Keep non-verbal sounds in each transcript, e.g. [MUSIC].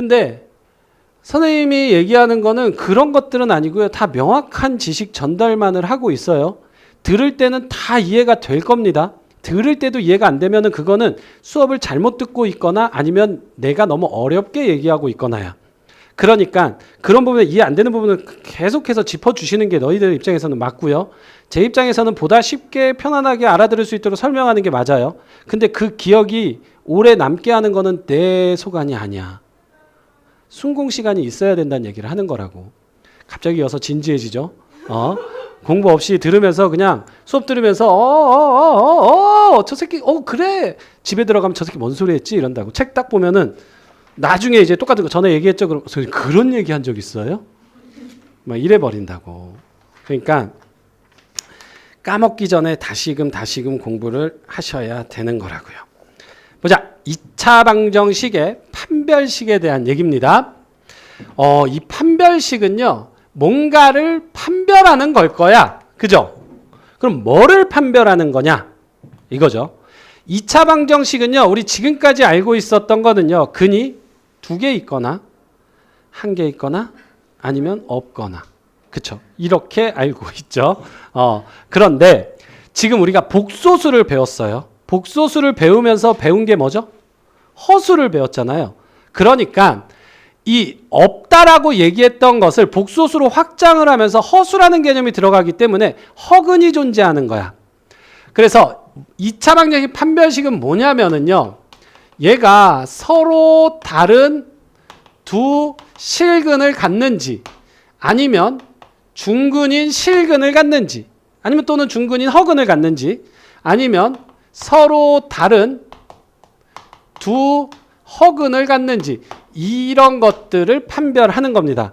근데 선생님이 얘기하는 거는 그런 것들은 아니고요. 다 명확한 지식 전달만을 하고 있어요. 들을 때는 다 이해가 될 겁니다. 들을 때도 이해가 안 되면은 그거는 수업을 잘못 듣고 있거나 아니면 내가 너무 어렵게 얘기하고 있거나야. 그러니까 그런 부분에 이해 안 되는 부분을 계속해서 짚어주시는 게 너희들 입장에서는 맞고요. 제 입장에서는 보다 쉽게 편안하게 알아들을 수 있도록 설명하는 게 맞아요. 근데 그 기억이 오래 남게 하는 거는 내 소관이 아니야. 순공 시간이 있어야 된다는 얘기를 하는 거라고. 갑자기 여서 진지해지죠. 어? 공부 없이 들으면서 그냥 수업 들으면서 어어어어어저 새끼 어 그래 집에 들어가면 저 새끼 뭔 소리 했지 이런다고 책 딱 보면은 나중에 이제 똑같은 거 전에 얘기했죠 그럼 그런 얘기 한 적 있어요? 막 이래 버린다고 그러니까 까먹기 전에 다시금 다시금 공부를 하셔야 되는 거라고요. 보자 2차 방정식의 판별식에 대한 얘기입니다. 어, 이 판별식은요. 뭔가를 판별하는 걸 거야. 그죠? 그럼 뭐를 판별하는 거냐? 이거죠. 2차 방정식은요. 우리 지금까지 알고 있었던 거는요. 근이 두 개 있거나 한 개 있거나 아니면 없거나. 그쵸? 이렇게 알고 있죠. 어, 그런데 지금 우리가 복소수를 배웠어요. 복소수를 배우면서 배운 게 뭐죠? 허수를 배웠잖아요. 그러니까 이 없다라고 얘기했던 것을 복소수로 확장을 하면서 허수라는 개념이 들어가기 때문에 허근이 존재하는 거야. 그래서 2차 방정식 판별식은 뭐냐면은요. 얘가 서로 다른 두 실근을 갖는지 아니면 중근인 실근을 갖는지 아니면 또는 중근인 허근을 갖는지 아니면 서로 다른 두 허근을 갖는지 이런 것들을 판별하는 겁니다.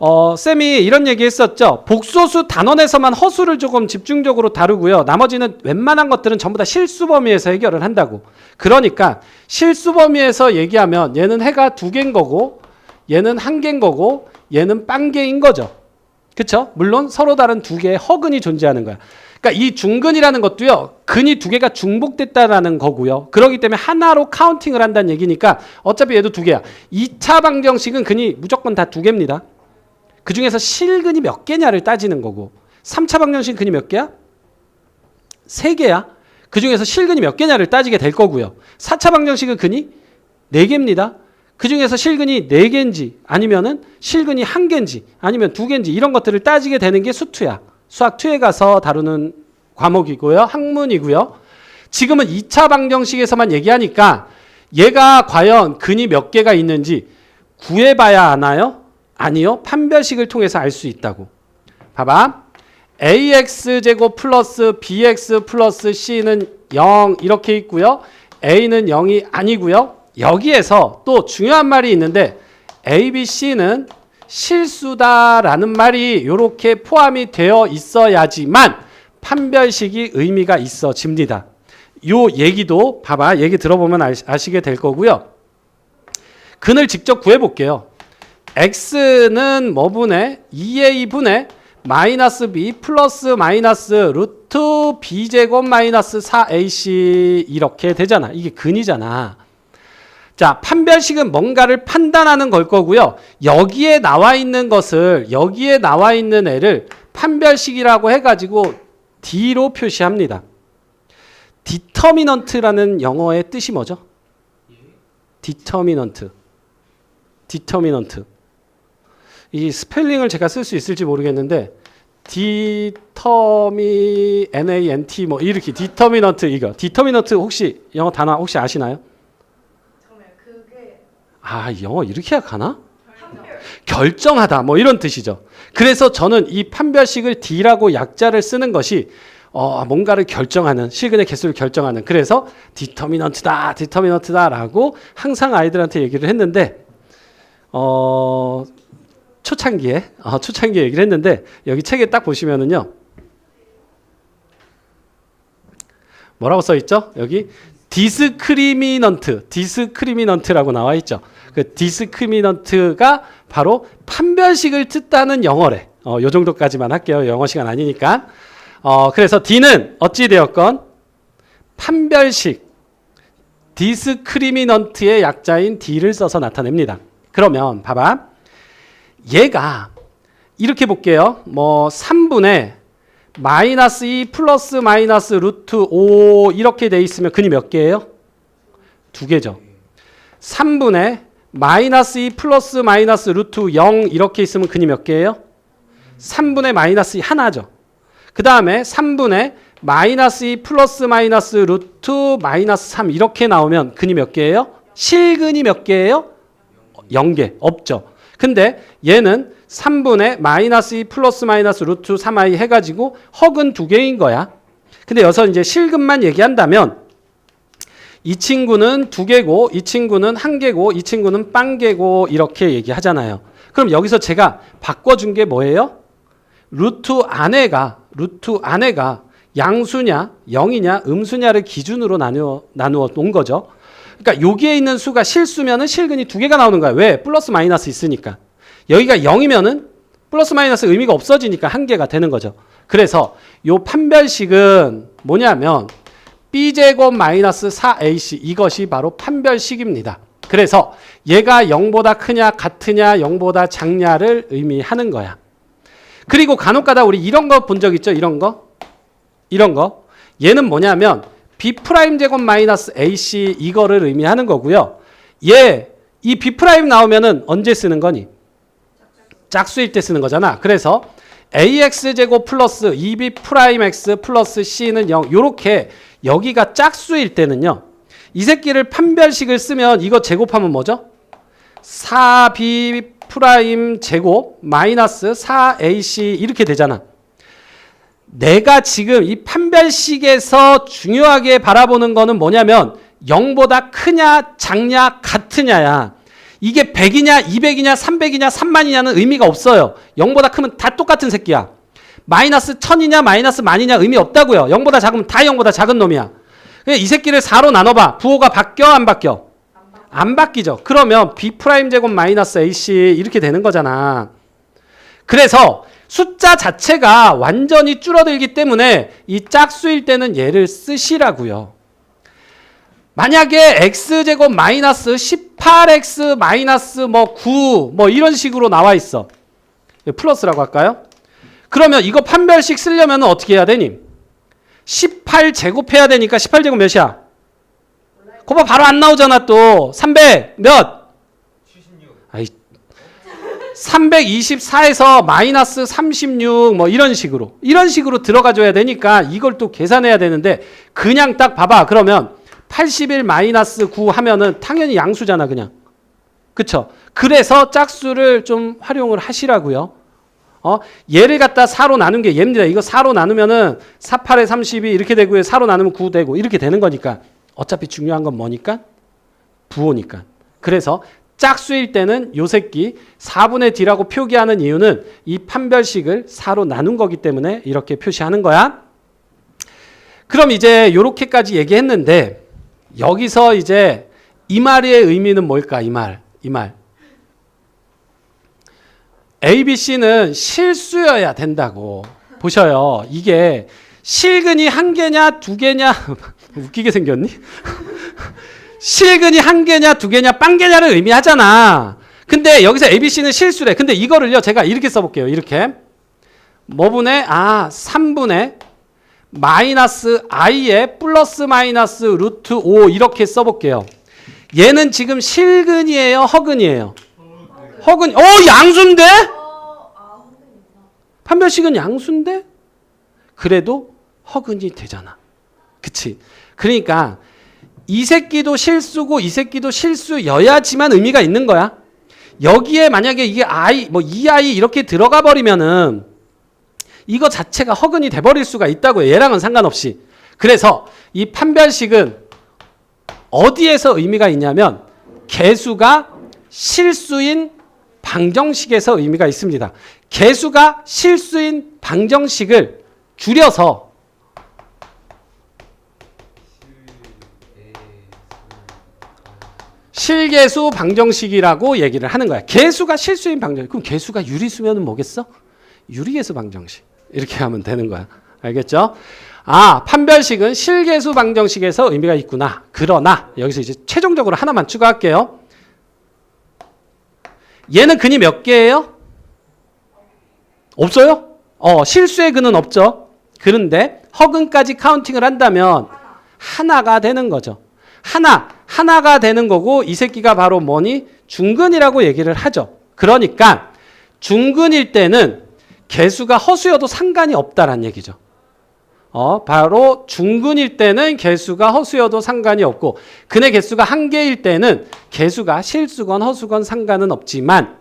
어, 쌤이 이런 얘기 했었죠. 복소수 단원에서만 허수를 조금 집중적으로 다루고요. 나머지는 웬만한 것들은 전부 다 실수 범위에서 해결을 한다고. 그러니까 실수 범위에서 얘기하면 얘는 해가 두 개인 거고 얘는 한 개인 거고 얘는 빵 개인 거죠. 그렇죠? 물론 서로 다른 두 개의 허근이 존재하는 거야. 그러니까 이 중근이라는 것도요. 근이 두 개가 중복됐다라는 거고요. 그렇기 때문에 하나로 카운팅을 한다는 얘기니까 어차피 얘도 두 개야. 2차 방정식은 근이 무조건 다 두 개입니다. 그 중에서 실근이 몇 개냐를 따지는 거고 3차 방정식 근이 몇 개야? 세 개야. 그 중에서 실근이 몇 개냐를 따지게 될 거고요. 4차 방정식은 근이 네 개입니다. 그 중에서 실근이 네 개인지 아니면은 실근이 한 개인지 아니면 두 개인지 이런 것들을 따지게 되는 게 수투야. 수학 투에 가서 다루는 과목이고요. 학문이고요. 지금은 2차 방정식에서만 얘기하니까 얘가 과연 근이 몇 개가 있는지 구해봐야 하나요? 아니요. 판별식을 통해서 알 수 있다고. 봐봐. ax 제곱 플러스 bx 플러스 c는 0 이렇게 있고요. a는 0이 아니고요. 여기에서 또 중요한 말이 있는데 a, b, c는 실수다라는 말이 이렇게 포함이 되어 있어야지만 판별식이 의미가 있어집니다. 요 얘기도 봐봐. 얘기 들어보면 아시 게 될 거고요. 근을 직접 구해 볼게요. x는 뭐분의 2a분의 마이너스 b 플러스 마이너스 루트 b제곱 마이너스 4ac 이렇게 되잖아. 이게 근이잖아. 자, 판별식은 뭔가를 판단하는 걸 거고요. 여기에 나와 있는 것을 여기에 나와 있는 애를 판별식이라고 해가지고 D로 표시합니다. 디터미넌트라는 영어의 뜻이 뭐죠? 디터미넌트. 디터미넌트. 이 스펠링을 제가 쓸 수 있을지 모르겠는데 디터미 NANT 뭐 이렇게 디터미넌트 이거 디터미넌트 혹시 영어 단어 혹시 아시나요? 아 영어 이렇게 가나? 결정하다 뭐 이런 뜻이죠. 그래서 저는 이 판별식을 D라고 약자를 쓰는 것이 어, 뭔가를 결정하는 실근의 개수를 결정하는 그래서 디터미넌트다 디터미넌트다라고 항상 아이들한테 얘기를 했는데 어, 초창기에 어, 초창기에 얘기를 했는데 여기 책에 딱 보시면은요 뭐라고 써 있죠? 여기 디스크리미넌트 디스크리미넌트라고 나와 있죠. 그 디스크리미넌트가 바로 판별식을 뜻다는 영어래. 어, 요 정도까지만 할게요. 영어 시간 아니니까. 어, 그래서 D는 어찌 되었건 판별식 디스크리미넌트의 약자인 D를 써서 나타냅니다. 그러면 봐봐. 얘가 이렇게 볼게요. 뭐 3분의 마이너스 2 플러스 마이너스 루트 5 이렇게 돼 있으면 근이 몇 개예요? 두 개죠. 3분의 마이너스 2 플러스 마이너스 루트 0 이렇게 있으면 근이 몇 개예요? 3분의 마이너스 2 하나죠. 그 다음에 3분의 마이너스 2 플러스 마이너스 루트 마이너스 3 이렇게 나오면 근이 몇 개예요? 실근이 몇 개예요? 0개 없죠. 근데 얘는 3분의 마이너스 2 플러스 마이너스 루트 3i 해가지고 허근 두 개인 거야. 근데 여기서 이제 실근만 얘기한다면 이 친구는 두 개고 이 친구는 한 개고 이 친구는 빵 개고 이렇게 얘기하잖아요. 그럼 여기서 제가 바꿔준 게 뭐예요? 루트 안에가 루트 안에가 양수냐 영이냐 음수냐를 기준으로 나누어 나누어 놓은 거죠. 그러니까 여기에 있는 수가 실수면은 실근이 두 개가 나오는 거야. 왜? 플러스 마이너스 있으니까. 여기가 0이면은 플러스 마이너스 의미가 없어지니까 한 개가 되는 거죠. 그래서 요 판별식은 뭐냐면 b제곱 마이너스 4ac 이것이 바로 판별식입니다. 그래서 얘가 0보다 크냐 같으냐 0보다 작냐를 의미하는 거야. 그리고 간혹가다 우리 이런 거 본 적 있죠? 이런 거? 이런 거. 얘는 뭐냐면 b 프라임 제곱 마이너스 ac 이거를 의미하는 거고요. 얘 이 b 프라임 나오면은 언제 쓰는 거니? 짝수일 때 쓰는 거잖아. 그래서 ax 제곱 플러스 2b 프라임 x 플러스 c는 0 요렇게 여기가 짝수일 때는요. 이 새끼를 판별식을 쓰면 이거 제곱하면 뭐죠? 4b 프라임 제곱 마이너스 4ac 이렇게 되잖아. 내가 지금 이 판별식에서 중요하게 바라보는 거는 뭐냐면 0보다 크냐 작냐 같으냐야. 이게 100이냐 200이냐 300이냐 3만이냐는 의미가 없어요. 0보다 크면 다 똑같은 새끼야. 마이너스 1000이냐 마이너스 만이냐 의미 없다고요. 0보다 작으면 다 0보다 작은 놈이야. 이 새끼를 4로 나눠봐. 부호가 바뀌어 안 바뀌어? 안 바뀌죠. 그러면 b 프라임 제곱 마이너스 ac 이렇게 되는 거잖아. 그래서 숫자 자체가 완전히 줄어들기 때문에 이 짝수일 때는 얘를 쓰시라고요. 만약에 x제곱 마이너스 18x 마이너스 뭐 9 뭐 이런 식으로 나와 있어. 플러스라고 할까요? 그러면 이거 판별식 쓰려면 어떻게 해야 되니? 18 제곱 해야 되니까 18제곱 몇이야? 그거 바로 안 나오잖아 또. 300 몇? 76. 아이 324에서 마이너스 36 뭐 이런 식으로 이런 식으로 들어가 줘야 되니까 이걸 또 계산해야 되는데 그냥 딱 봐봐 그러면 81 마이너스 9 하면은 당연히 양수잖아 그냥. 그쵸? 그래서 짝수를 좀 활용을 하시라고요. 어? 얘를 갖다 4로 나눈 게 얘입니다. 이거 4로 나누면은 4, 8에 32 이렇게 되고요 4로 나누면 9 되고 이렇게 되는 거니까. 어차피 중요한 건 뭐니까? 부호니까. 그래서 짝수일 때는 요 새끼 4분의 d라고 표기하는 이유는 이 판별식을 4로 나눈 거기 때문에 이렇게 표시하는 거야. 그럼 이제 요렇게까지 얘기했는데 여기서 이제 이 말의 의미는 뭘까? 이 말. 이 말. A, B, C는 실수여야 된다고 보셔요. 이게 실근이 한 개냐 두 개냐 [LAUGHS] 웃기게 생겼니? [LAUGHS] 실근이 한 개냐 두 개냐 빵 개냐를 의미하잖아. 근데 여기서 ABC는 실수래. 근데 이거를요 제가 이렇게 써볼게요. 이렇게 뭐분의 아 3분의 마이너스 i에 플러스 마이너스 루트 5 이렇게 써볼게요. 얘는 지금 실근이에요, 허근이에요. 허근. 어 양수인데? 판별식은 양수인데? 그래도 허근이 되잖아. 그치? 그러니까 이 새끼도 실수고 이 새끼도 실수여야지만 의미가 있는 거야. 여기에 만약에 이게 i 뭐이 i 이렇게 들어가 버리면은 이거 자체가 허근이 돼 버릴 수가 있다고요. 얘랑은 상관없이. 그래서 이 판별식은 어디에서 의미가 있냐면 개수가 실수인 방정식에서 의미가 있습니다. 개수가 실수인 방정식을 줄여서 실개수 방정식이라고 얘기를 하는 거야. 개수가 실수인 방정식. 그럼 개수가 유리수면은 뭐겠어? 유리개수 방정식. 이렇게 하면 되는 거야. 알겠죠? 아, 판별식은 실개수 방정식에서 의미가 있구나. 그러나 여기서 이제 최종적으로 하나만 추가할게요. 얘는 근이 몇 개예요? 없어요? 어, 실수의 근은 없죠. 그런데 허근까지 카운팅을 한다면 하나가 되는 거죠. 하나, 하나가 되는 거고 이 새끼가 바로 뭐니? 중근이라고 얘기를 하죠. 그러니까 중근일 때는 개수가 허수여도 상관이 없다라는 얘기죠. 어, 바로 중근일 때는 개수가 허수여도 상관이 없고 근의 개수가 한 개일 때는 개수가 실수건 허수건 상관은 없지만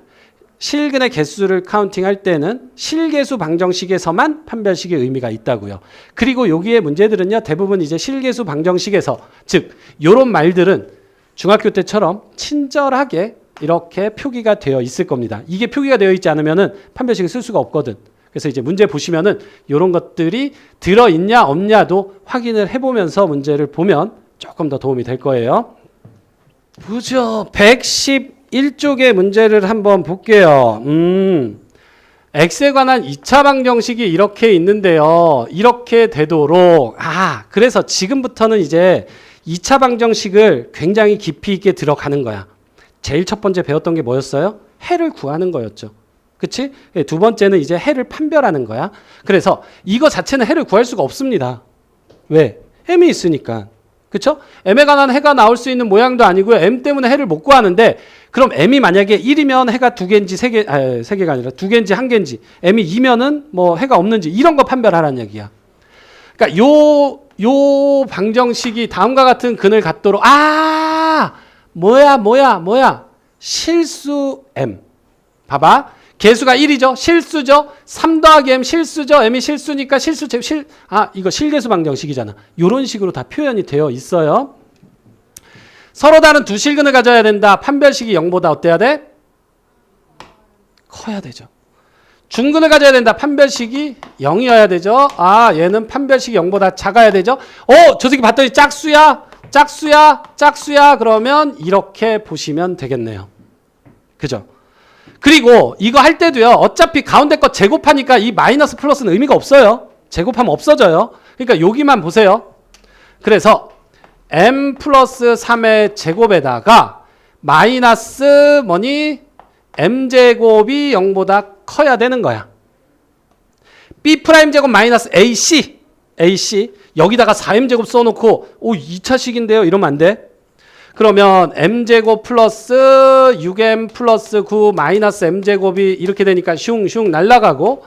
실근의 개수를 카운팅할 때는 실개수 방정식에서만 판별식의 의미가 있다고요. 그리고 여기에 문제들은요. 대부분 이제 실개수 방정식에서 즉 요런 말들은 중학교 때처럼 친절하게 이렇게 표기가 되어 있을 겁니다. 이게 표기가 되어 있지 않으면은 판별식을 쓸 수가 없거든. 그래서 이제 문제 보시면은 이런 것들이 들어 있냐 없냐도 확인을 해보면서 문제를 보면 조금 더 도움이 될 거예요. 보죠. 111쪽의 문제를 한번 볼게요. 음. x에 관한 2차 방정식이 이렇게 있는데요. 이렇게 되도록 아, 그래서 지금부터는 이제 2차 방정식을 굉장히 깊이 있게 들어가는 거야. 제일 첫 번째 배웠던 게 뭐였어요? 해를 구하는 거였죠. 그치? 예, 두 번째는 이제 해를 판별하는 거야. 그래서 이거 자체는 해를 구할 수가 없습니다. 왜? m이 있으니까. 그쵸? m에 관한 해가 나올 수 있는 모양도 아니고요. m 때문에 해를 못 구하는데 그럼 m이 만약에 1이면 해가 두 개인지 세 개, 아, 세 개가 아니라 두 개인지 한 개인지 m이 2면은 뭐 해가 없는지 이런 거 판별하라는 얘기야. 그러니까 요, 요 방정식이 다음과 같은 근을 갖도록 아 뭐야 뭐야 뭐야? 실수 m. 봐봐. 개수가 1이죠. 실수죠. 3 더하기 m 실수죠. M이 실수니까 실수 실아 이거 실개수 방정식이잖아. 요런 식으로 다 표현이 되어 있어요. 서로 다른 두 실근을 가져야 된다. 판별식이 0보다 어때야 돼? 커야 되죠. 중근을 가져야 된다. 판별식이 0이어야 되죠. 아, 얘는 판별식이 0보다 작아야 되죠. 어, 저 새끼 봤더니 짝수야. 짝수야. 짝수야. 그러면 이렇게 보시면 되겠네요. 그죠? 그리고 이거 할 때도요. 어차피 가운데 거 제곱하니까 이 마이너스 플러스는 의미가 없어요. 제곱하면 없어져요. 그러니까 여기만 보세요. 그래서 m 플러스 3의 제곱에다가 마이너스 뭐니? m제곱이 0보다 커야 되는 거야. b 프라임 제곱 마이너스 ac ac 여기다가 4m제곱 써놓고 오 2차식인데요 이러면 안 돼. 그러면 m제곱 플러스 6m 플러스 9 마이너스 m제곱이 이렇게 되니까 슝슝 날라가고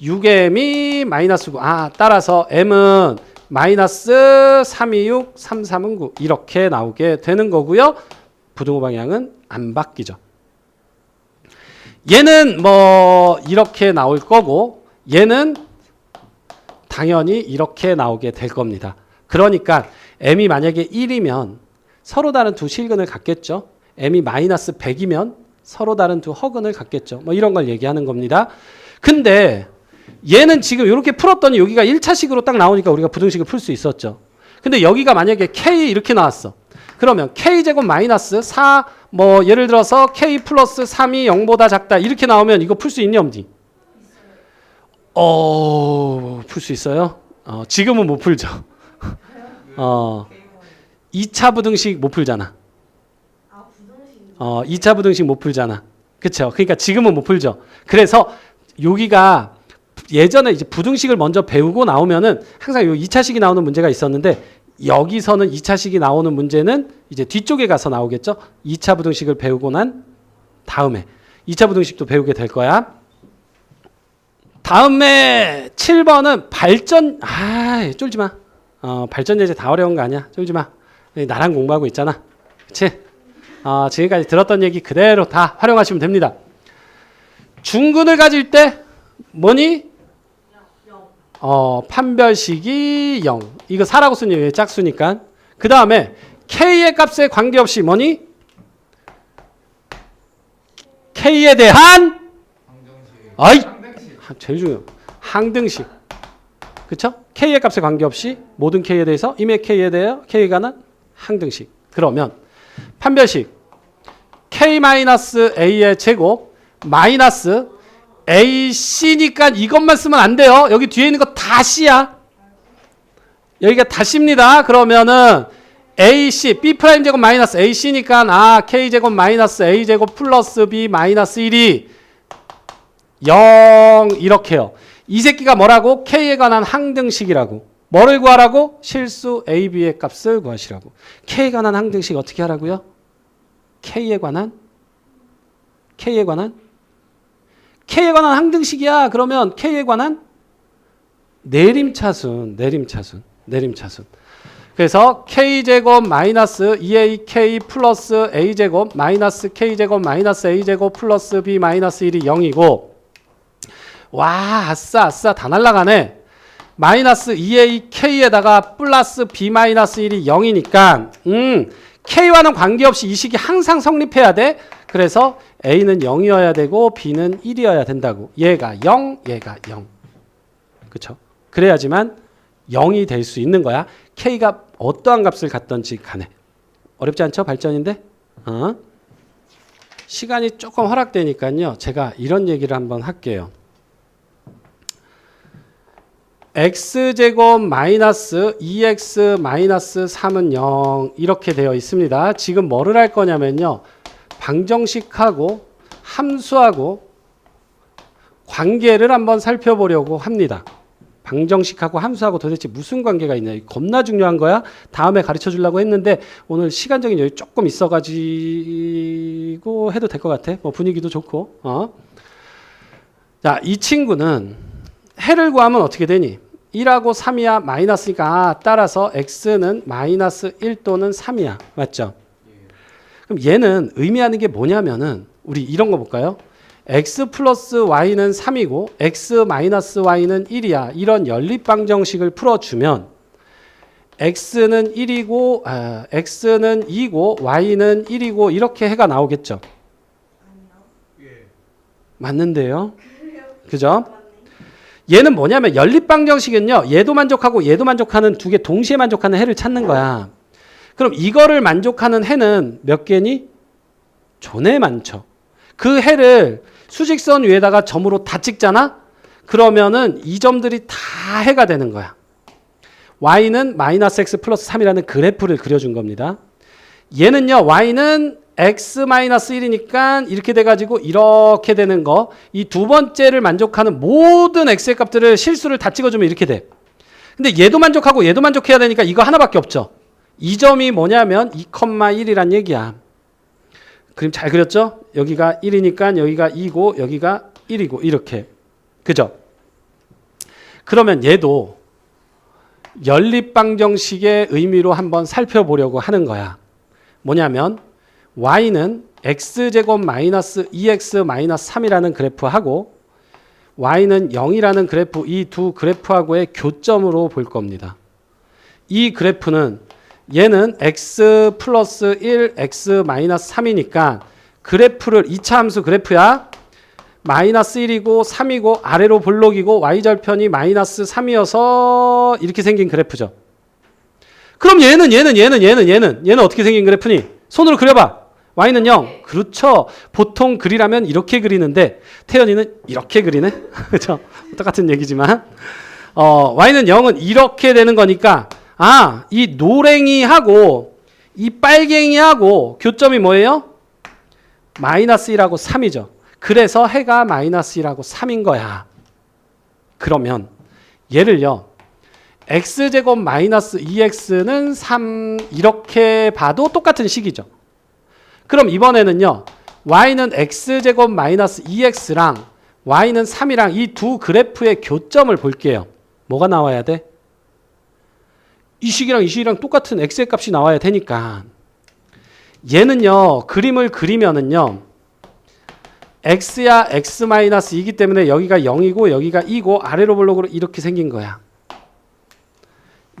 6m이 마이너스 9. 아 따라서 m은 마이너스 3, 2, 6, 3, 3은 9 이렇게 나오게 되는 거고요. 부등호 방향은 안 바뀌죠. 얘는 뭐 이렇게 나올 거고 얘는 당연히 이렇게 나오게 될 겁니다. 그러니까 m이 만약에 1이면 서로 다른 두 실근을 갖겠죠. m이 마이너스 100이면 서로 다른 두 허근을 갖겠죠. 뭐 이런 걸 얘기하는 겁니다. 근데 얘는 지금 이렇게 풀었더니 여기가 1차식으로 딱 나오니까 우리가 부등식을 풀 수 있었죠. 근데 여기가 만약에 k 이렇게 나왔어. 그러면 k제곱 마이너스 4, 뭐 예를 들어서 k 플러스 3이 0보다 작다 이렇게 나오면 이거 풀 수 있니 없니? 어, 풀 수 있어요? 어, 지금은 못 풀죠. 어, 2차 부등식 못 풀잖아. 어, 2차 부등식 못 풀잖아. 그쵸? 그러니까 지금은 못 풀죠. 그래서 여기가 예전에 이제 부등식을 먼저 배우고 나오면은 항상 요 2차식이 나오는 문제가 있었는데 여기서는 2차식이 나오는 문제는 이제 뒤쪽에 가서 나오겠죠. 2차 부등식을 배우고 난 다음에 2차 부등식도 배우게 될 거야. 다음에 7번은 발전 아, 쫄지 마. 어, 발전 예제 다 어려운 거 아니야. 쫄지 마. 나랑 공부하고 있잖아. 그치? 어, 지금까지 들었던 얘기 그대로 다 활용하시면 됩니다. 중근을 가질 때 뭐니? 어, 판별식이 0. 이거 4라고 쓴 얘기예요. 짝수니까. 그 다음에 k의 값에 관계없이 뭐니? k에 대한 아이 제일 중요. 항등식. 그쵸? k의 값에 관계없이 모든 k에 대해서 임의 k에 대해 k에 관한 항등식. 그러면 판별식 k-a의 제곱 마이너스 ac니까 이것만 쓰면 안 돼요. 여기 뒤에 있는 거 다 c야. 여기가 다 c입니다. 그러면은 AC B 프라임 제곱 마이너스 AC니까 아 K 제곱 마이너스 A 제곱 플러스 B 마이너스 1이 0 이렇게요. 이 새끼가 뭐라고? K에 관한 항등식이라고. 뭐를 구하라고? 실수 A, B의 값을 구하시라고. K에 관한 항등식 어떻게 하라고요? K에 관한 K에 관한 K에 관한 항등식이야. 그러면 K에 관한 내림차순, 내림차순, 내림차순. 그래서 k제곱 마이너스 2ak 플러스 a제곱 마이너스 k제곱 마이너스 a제곱 플러스 b 마이너스 1이 0이고 와 아싸 아싸 다 날라가네 마이너스 2ak에다가 플러스 b 마이너스 1이 0이니까 음 k와는 관계없이 이 식이 항상 성립해야 돼 그래서 a는 0이어야 되고 b는 1이어야 된다고 얘가 0 얘가 0 그쵸 그래야지만 0이 될 수 있는 거야. K가 어떠한 값을 갖던지 간에. 어렵지 않죠? 발전인데? 어? 시간이 조금 허락되니까요. 제가 이런 얘기를 한번 할게요. X제곱 마이너스 2x 마이너스 3은 0 이렇게 되어 있습니다. 지금 뭐를 할 거냐면요. 방정식하고 함수하고 관계를 한번 살펴보려고 합니다. 방정식하고 함수하고 도대체 무슨 관계가 있냐. 겁나 중요한 거야. 다음에 가르쳐 주려고 했는데 오늘 시간적인 여유 조금 있어가지고 해도 될 것 같아. 뭐 분위기도 좋고. 어. 자, 이 친구는 해를 구하면 어떻게 되니? 1하고 3이야 마이너스니까 따라서 x는 마이너스 1 또는 3이야. 맞죠? 그럼 얘는 의미하는 게 뭐냐면은 우리 이런 거 볼까요? x 플러스 y는 3이고 x 마이너스 y는 1이야. 이런 연립방정식을 풀어주면 x는 1이고 아, x는 2고 y는 1이고 이렇게 해가 나오겠죠. 맞는데요. 그죠? 얘는 뭐냐면 연립방 정식은요. 얘도 만족하고 얘도 만족하는 두 개 동시에 만족하는 해를 찾는 거야. 그럼 이거를 만족하는 해는 몇 개니? 존에 많죠. 그 해를 수직선 위에다가 점으로 다 찍잖아? 그러면은 이 점들이 다 해가 되는 거야. y는 마이너스 x 플러스 3이라는 그래프를 그려준 겁니다. 얘는요, y는 x 마이너스 1이니까 이렇게 돼가지고 이렇게 되는 거. 이 두 번째를 만족하는 모든 x의 값들을 실수를 다 찍어주면 이렇게 돼. 근데 얘도 만족하고 얘도 만족해야 되니까 이거 하나밖에 없죠. 이 점이 뭐냐면 2,1이란 얘기야. 그림 잘 그렸죠? 여기가 1이니까 여기가 2고 여기가 1이고 이렇게. 그죠? 그러면 얘도 연립방정식의 의미로 한번 살펴보려고 하는 거야. 뭐냐면 y는 x제곱 마이너스 2x 마이너스 3이라는 그래프하고 y는 0이라는 그래프 이 두 그래프하고의 교점으로 볼 겁니다. 이 그래프는 얘는 x 플러스 1, x 마이너스 3이니까 그래프를 2차 함수 그래프야. 마이너스 1이고 3이고 아래로 볼록이고 y절편이 마이너스 3이어서 이렇게 생긴 그래프죠. 그럼 얘는 얘는 얘는 얘는 얘는 얘는 어떻게 생긴 그래프니? 손으로 그려봐. 0. 그렇죠. 보통 그리라면 이렇게 그리는데 태연이는 이렇게 그리네. [LAUGHS] 그렇죠. 똑같은 얘기지만 어, y는 0은 이렇게 되는 거니까 아, 이 노랭이하고 이 빨갱이하고 교점이 뭐예요? 마이너스 1하고 3이죠. 그래서 해가 마이너스 1하고 3인 거야. 그러면 얘를요. x제곱 마이너스 2x는 3 이렇게 봐도 똑같은 식이죠. 그럼 이번에는요. y는 x제곱 마이너스 2x랑 y는 3이랑 이 두 그래프의 교점을 볼게요. 뭐가 나와야 돼? 이 식이랑 이 식이랑 똑같은 x의 값이 나와야 되니까 얘는요 그림을 그리면은요 x야 x 마이너스 2기 때문에 여기가 0이고 여기가 2고 아래로 볼록으로 이렇게 생긴 거야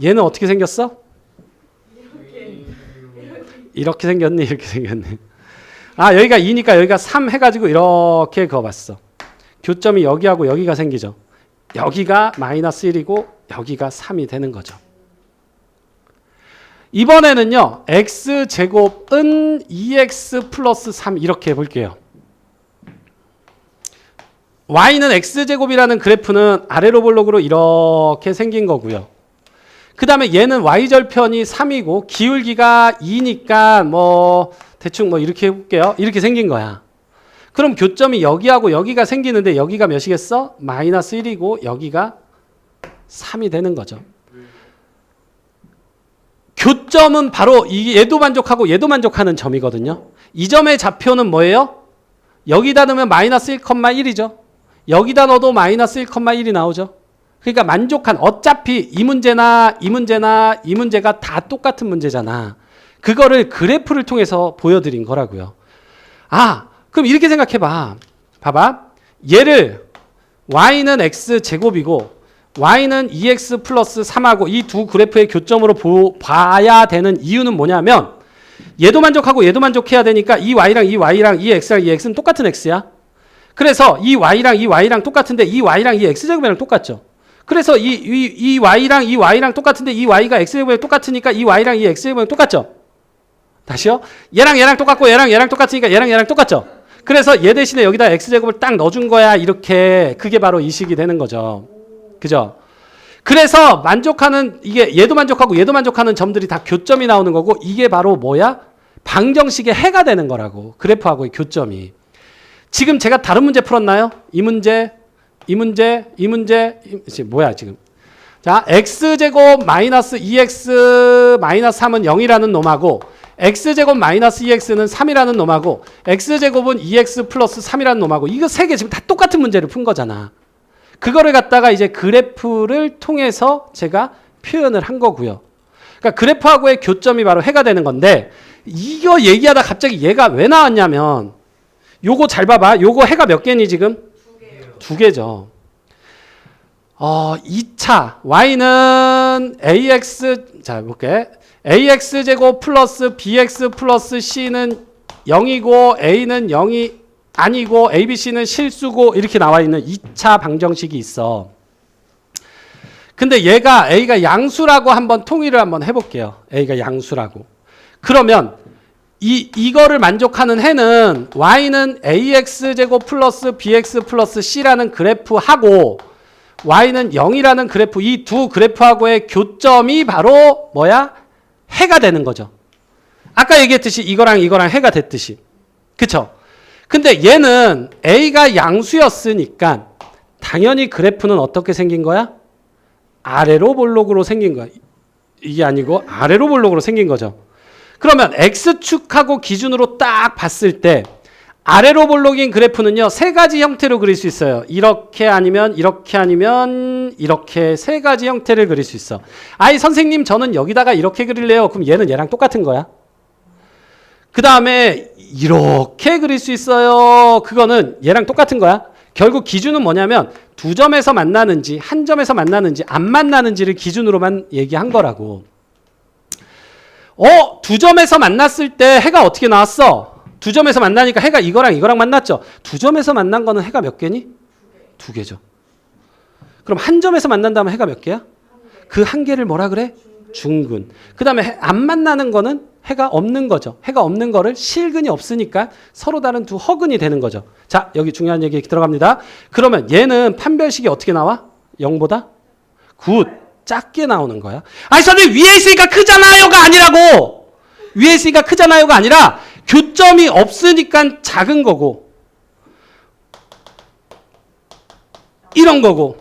얘는 어떻게 생겼어? 이렇게 생겼니 이렇게 생겼니 아 여기가 2니까 여기가 3 해가지고 이렇게 그어봤어 교점이 여기하고 여기가 생기죠 여기가 마이너스 1이고 여기가 3이 되는 거죠 이번에는요, x 제곱은 2x 플러스 3 이렇게 해볼게요. y는 x 제곱이라는 그래프는 아래로 볼록으로 이렇게 생긴 거고요. 그 다음에 얘는 y절편이 3이고 기울기가 2니까 뭐 대충 뭐 이렇게 해볼게요. 이렇게 생긴 거야. 그럼 교점이 여기하고 여기가 생기는데 여기가 몇이겠어? 마이너스 1이고 여기가 3이 되는 거죠. 교점은 바로 이 얘도 만족하고 얘도 만족하는 점이거든요. 이 점의 좌표는 뭐예요? 여기다 넣으면 마이너스 1,1이죠. 여기다 넣어도 마이너스 1,1이 나오죠. 그러니까 만족한 어차피 이 문제나 이 문제나 이 문제가 다 똑같은 문제잖아. 그거를 그래프를 통해서 보여드린 거라고요. 아, 그럼 이렇게 생각해 봐. 봐봐. 얘를 y는 x 제곱이고 y는 2x 플러스 3하고 이 두 그래프의 교점으로 보, 봐야 되는 이유는 뭐냐면 얘도 만족하고 얘도 만족해야 되니까 이 y랑 이 y랑 이 x랑 이 x는 똑같은 x야. 그래서 이 y랑 이 y랑 똑같은데 이 y랑 이 x제곱이랑 똑같죠. 그래서 이, 이, 이 y랑 이 y랑 똑같은데 이 y가 x제곱이랑 똑같으니까 이 y랑 이 x제곱이랑 똑같죠. 다시요. 얘랑 얘랑 똑같고 얘랑 얘랑 똑같으니까 얘랑 얘랑 똑같죠. 그래서 얘 대신에 여기다 x제곱을 딱 넣어준 거야. 이렇게 그게 바로 이 식이 되는 거죠. 그죠? 그래서 만족하는 이게 얘도 만족하고 얘도 만족하는 점들이 다 교점이 나오는 거고 이게 바로 뭐야? 방정식의 해가 되는 거라고. 그래프하고의 교점이. 지금 제가 다른 문제 풀었나요? 이 문제, 이 문제, 이 문제, 이, 뭐야 지금? 자, x제곱 마이너스 2x 마이너스 3은 0이라는 놈하고 x제곱 마이너스 2x는 3이라는 놈하고 x제곱은 2x 플러스 3이라는 놈하고 이거 세 개 지금 다 똑같은 문제를 푼 거잖아. 그거를 갖다가 이제 그래프를 통해서 제가 표현을 한 거고요. 그러니까 그래프하고의 교점이 바로 해가 되는 건데 이거 얘기하다 갑자기 얘가 왜 나왔냐면 요거 잘 봐봐. 요거 해가 몇 개니 지금? 두 개죠. 어, 2차 y는 ax 자 볼게. ax 제곱 플러스 bx 플러스 c는 0이고 a는 0이 아니고 abc는 실수고 이렇게 나와 있는 2차 방정식이 있어. 근데 얘가 a가 양수라고 한번 통일을 한번 해볼게요. a가 양수라고. 그러면 이 이거를 만족하는 해는 y는 ax 제곱 플러스 bx 플러스 c라는 그래프하고 y는 0이라는 그래프 이 두 그래프하고의 교점이 바로 뭐야? 해가 되는 거죠. 아까 얘기했듯이 이거랑 이거랑 해가 됐듯이. 그쵸? 근데 얘는 a가 양수였으니까 당연히 그래프는 어떻게 생긴 거야? 아래로 볼록으로 생긴 거야. 이게 아니고 아래로 볼록으로 생긴 거죠. 그러면 x축하고 기준으로 딱 봤을 때 아래로 볼록인 그래프는요 세 가지 형태로 그릴 수 있어요. 이렇게 아니면 이렇게 아니면 이렇게 세 가지 형태를 그릴 수 있어. 아이 선생님 저는 여기다가 이렇게 그릴래요. 그럼 얘는 얘랑 똑같은 거야. 그 다음에 이렇게 그릴 수 있어요. 그거는 얘랑 똑같은 거야. 결국 기준은 뭐냐면 두 점에서 만나는지 한 점에서 만나는지 안 만나는지를 기준으로만 얘기한 거라고. 어, 두 점에서 만났을 때 해가 어떻게 나왔어? 두 점에서 만나니까 해가 이거랑 이거랑 만났죠. 두 점에서 만난 거는 해가 몇 개니? 두 개죠. 그럼 한 점에서 만난다면 해가 몇 개야? 그 한 개를 뭐라 그래? 중근. 그 다음에 안 만나는 거는 해가 없는 거죠. 해가 없는 거를 실근이 없으니까 서로 다른 두 허근이 되는 거죠. 자, 여기 중요한 얘기 들어갑니다. 그러면 얘는 판별식이 어떻게 나와? 0보다? 굿. 작게 나오는 거야. 아니, 선생님, 위에 있으니까 크잖아요가 아니라고! 위에 있으니까 크잖아요가 아니라 교점이 없으니까 작은 거고, 이런 거고,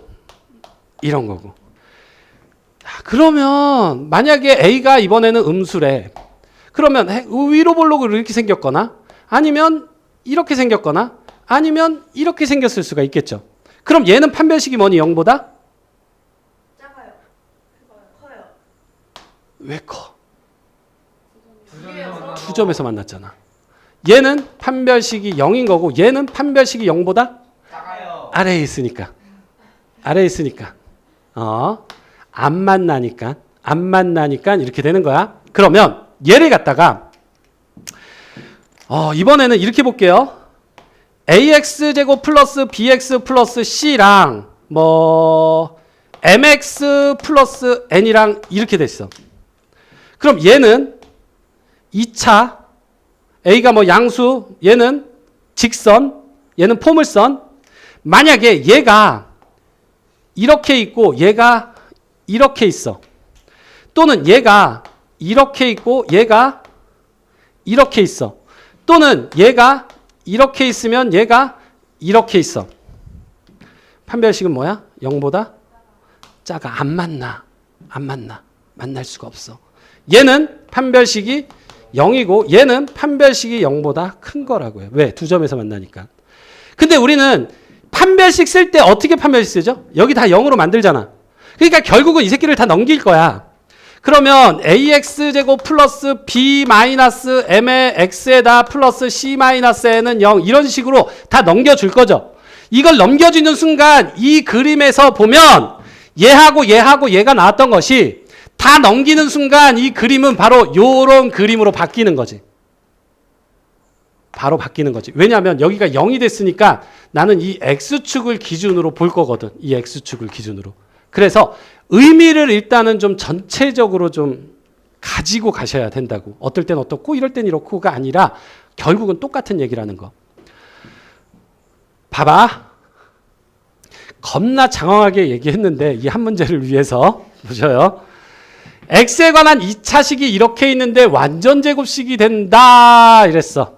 이런 거고. 자, 그러면 만약에 A가 이번에는 음수래. 그러면 해- 위로 볼록으로 이렇게 생겼거나 아니면 이렇게 생겼거나 아니면 이렇게 생겼을 수가 있겠죠. 그럼 얘는 판별식이 뭐니 0보다? 작아요. 커요. 왜 커? 두개여서 두 점에서 만났잖아. 얘는 판별식이 0인 거고 얘는 판별식이 0보다 작아요. 아래에 있으니까. 아래에 있으니까. 어. 안 만나니까. 안 만나니까 이렇게 되는 거야. 그러면 얘를 갖다가 어, 이번에는 이렇게 볼게요. ax 제곱 플러스 bx 플러스 c랑 뭐 mx 플러스 n이랑 이렇게 됐어. 그럼 얘는 2차 a가 뭐 양수, 얘는 직선, 얘는 포물선. 만약에 얘가 이렇게 있고 얘가 이렇게 있어. 또는 얘가 이렇게 있고 얘가 이렇게 있어. 또는 얘가 이렇게 있으면 얘가 이렇게 있어. 판별식은 뭐야? 0보다 작아. 안 만나. 안 만나. 만날 수가 없어. 얘는 판별식이 0이고 얘는 판별식이 0보다 큰 거라고요. 왜? 두 점에서 만나니까. 근데 우리는 판별식 쓸 때 어떻게 판별식 쓰죠? 여기 다 0으로 만들잖아. 그러니까 결국은 이 새끼를 다 넘길 거야. 그러면 ax 제곱 플러스 b 마이너스 m의 x에다 플러스 c 마이너스 n은 0 이런 식으로 다 넘겨줄 거죠. 이걸 넘겨주는 순간 이 그림에서 보면 얘하고 얘하고 얘가 나왔던 것이 다 넘기는 순간 이 그림은 바로 요런 그림으로 바뀌는 거지. 바로 바뀌는 거지. 왜냐하면 여기가 0이 됐으니까 나는 이 x축을 기준으로 볼 거거든. 이 x축을 기준으로. 그래서 의미를 일단은 좀 전체적으로 좀 가지고 가셔야 된다고. 어떨 땐 어떻고 이럴 땐 이렇고가 아니라 결국은 똑같은 얘기라는 거. 봐봐. 겁나 장황하게 얘기했는데 이 한 문제를 위해서 [LAUGHS] 보셔요. X에 관한 2차식이 이렇게 있는데 완전 제곱식이 된다 이랬어.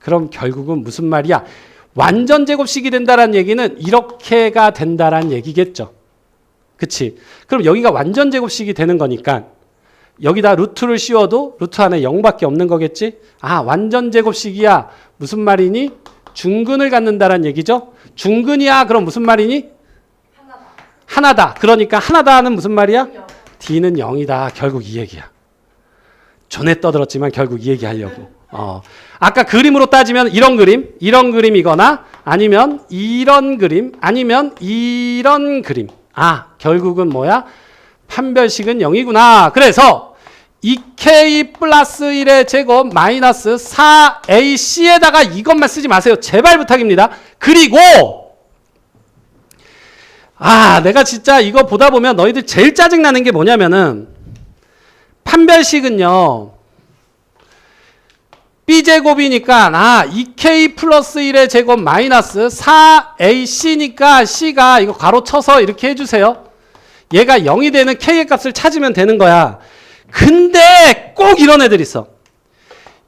그럼 결국은 무슨 말이야? 완전 제곱식이 된다라는 얘기는 이렇게가 된다라는 얘기겠죠. 그치? 그럼 여기가 완전 제곱식이 되는 거니까 여기다 루트를 씌워도 루트 안에 0밖에 없는 거겠지? 아, 완전 제곱식이야. 무슨 말이니? 중근을 갖는다라는 얘기죠? 중근이야. 그럼 무슨 말이니? 하나다. 하나다. 그러니까 하나다는 무슨 말이야? 영. D는 0이다. 결국 이 얘기야. 존에 떠들었지만 결국 이 얘기 하려고. 어. 아까 그림으로 따지면 이런 그림, 이런 그림이거나 아니면 이런 그림, 아니면 이런 그림. 아, 결국은 뭐야? 판별식은 0이구나. 그래서 2K 플러스 1의 제곱 마이너스 4AC에다가 이것만 쓰지 마세요. 제발 부탁입니다. 그리고 아, 내가 진짜 이거 보다 보면 너희들 제일 짜증나는 게 뭐냐면은 판별식은요. b제곱이니까 아 2k 플러스 1의 제곱 마이너스 4ac니까 c가 이거 가로 쳐서 이렇게 해주세요. 얘가 0이 되는 k의 값을 찾으면 되는 거야. 근데 꼭 이런 애들 있어.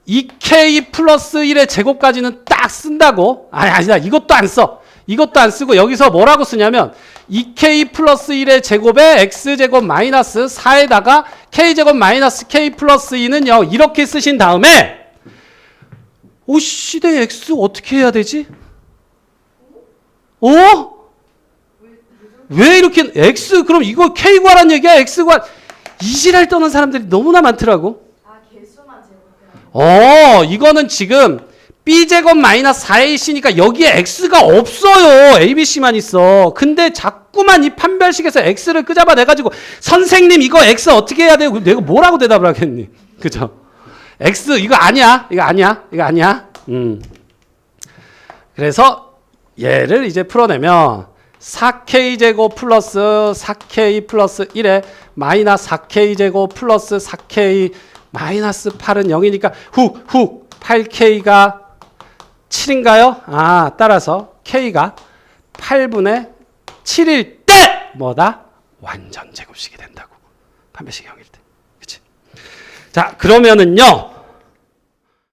2k 플러스 1의 제곱까지는 딱 쓴다고? 아니, 아니다. 이것도 안 써. 이것도 안 쓰고 여기서 뭐라고 쓰냐면 2k 플러스 1의 제곱에 x제곱 마이너스 4에다가 k제곱 마이너스 k 플러스 2는 0 이렇게 쓰신 다음에 오 시대 x 어떻게 해야 되지? 어? 왜 이렇게 x 그럼 이거 k 구하란 얘기야 x 구하 이지랄 떠는 사람들이 너무나 많더라고. 아 개수만 제곱해야 어, 이거는 지금 b제곱 마이너스 4ac니까 여기에 x가 없어요. abc만 있어. 근데 자꾸만 이 판별식에서 x를 끄잡아 내가지고 선생님 이거 x 어떻게 해야 돼요? 내가 뭐라고 대답을 하겠니? 그죠? x 이거 아니야. 이거 아니야. 이거 아니야. 음. 그래서 얘를 이제 풀어내면 4k 제곱 플러스 4k 플러스 1에 마이너스 4k 제곱 플러스 4k 마이너스 8은 0이니까 훅훅 8k가 7인가요? 아 따라서 k가 8분의 7일 때 뭐다? 완전 제곱식이 된다고. 판별식 0일 때. 그치? 자 그러면은요